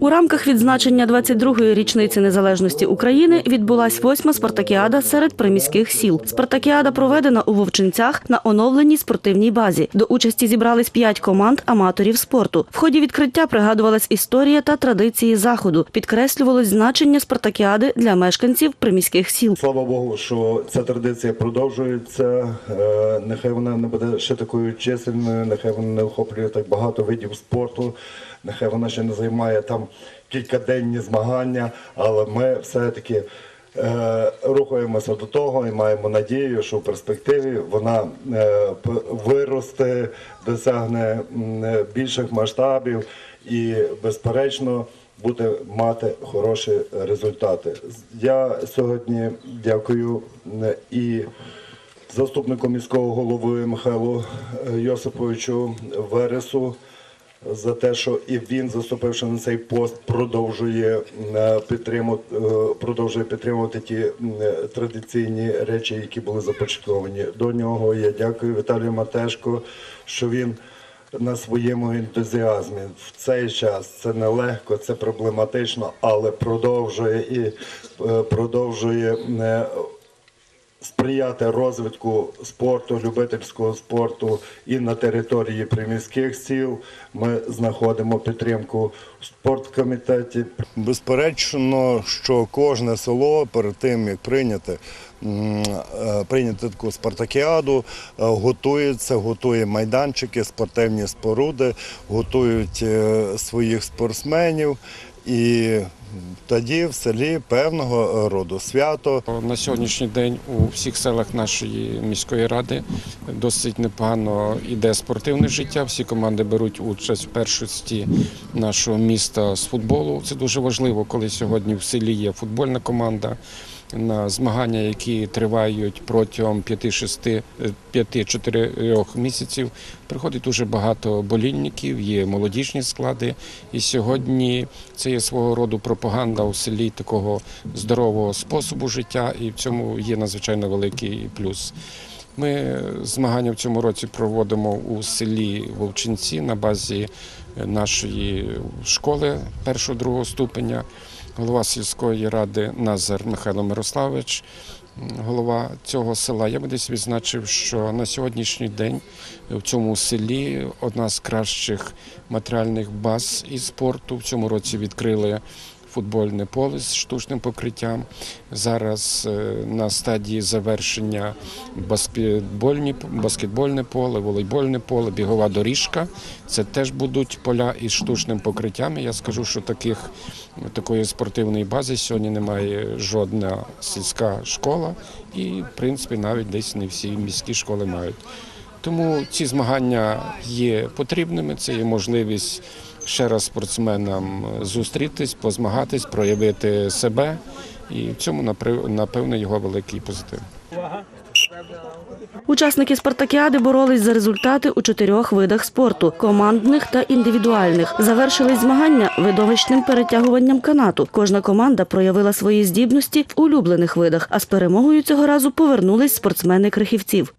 У рамках відзначення 22-ї річниці незалежності України відбулась восьма спартакіада серед приміських сіл. Спартакіада проведена у Вовчинцях на оновленій спортивній базі. До участі зібрались п'ять команд аматорів спорту. В ході відкриття пригадувалась історія та традиції заходу. Підкреслювалось значення спартакіади для мешканців приміських сіл. Слава Богу, що ця традиція продовжується. Е, Нехай вона не буде ще такою чисельною, нехай вона не охоплює так багато видів спорту, нехай вона ще не займає там кількаденні змагання, але ми все-таки е, рухаємося до того і маємо надію, що в перспективі вона е, виросте, досягне е, більших масштабів і, безперечно, буде мати хороші результати. Я сьогодні дякую е, і заступнику міського голови Михайлу е, Йосиповичу Вересу за те, що і він, заступивши на цей пост, продовжує е, підтримувати, е, продовжує підтримувати ті е, традиційні речі, які були започатковані до нього. Я дякую Віталію Матешко, що він на своєму ентузіазмі в цей час це нелегко, це проблематично, але продовжує і продовжує. Сприяти розвитку спорту, любительського спорту і на території приміських сіл. Ми знаходимо підтримку в спорткомітеті. Безперечно, що кожне село перед тим, як прийняти, е, прийняти таку спартакіаду, е, готується, готує майданчики, спортивні споруди, готують е, своїх спортсменів. І тоді в селі певного роду свято На сьогоднішній день у всіх селах нашої міської ради досить непогано йде спортивне життя. Всі команди беруть участь в першості нашого міста з футболу. Це дуже важливо, коли сьогодні в селі є футбольна команда. На змагання, які тривають протягом 5-6, 5-4 місяців, приходить дуже багато болільників, є молодіжні склади. І сьогодні це є свого роду пропаганда у селі такого здорового способу життя, і в цьому є надзвичайно великий плюс. Ми змагання в цьому році проводимо у селі Вовчинці на базі нашої школи першого-другого ступеня. Голова сільської ради Назар Михайло Мирославович, голова цього села. Я би десь відзначив, що на сьогоднішній день в цьому селі одна з кращих матеріальних баз і спорту. В цьому році відкрили футбольне поле з штучним покриттям. Зараз е, на стадії завершення баскетбольні, баскетбольне поле, волейбольне поле, бігова доріжка. Це теж будуть поля із штучним покриттям. Я скажу, що таких такої спортивної бази сьогодні немає жодна сільська школа, і в принципі навіть десь не всі міські школи мають. Тому ці змагання є потрібними. Це є можливість ще раз спортсменам зустрітись, позмагатись, проявити себе. І в цьому напевно його великий позитив. Учасники спартакіади боролись за результати у чотирьох видах спорту командних та індивідуальних. Завершились змагання видовищним перетягуванням канату. Кожна команда проявила свої здібності в улюблених видах, а з перемогою цього разу повернулись спортсмени крихівців.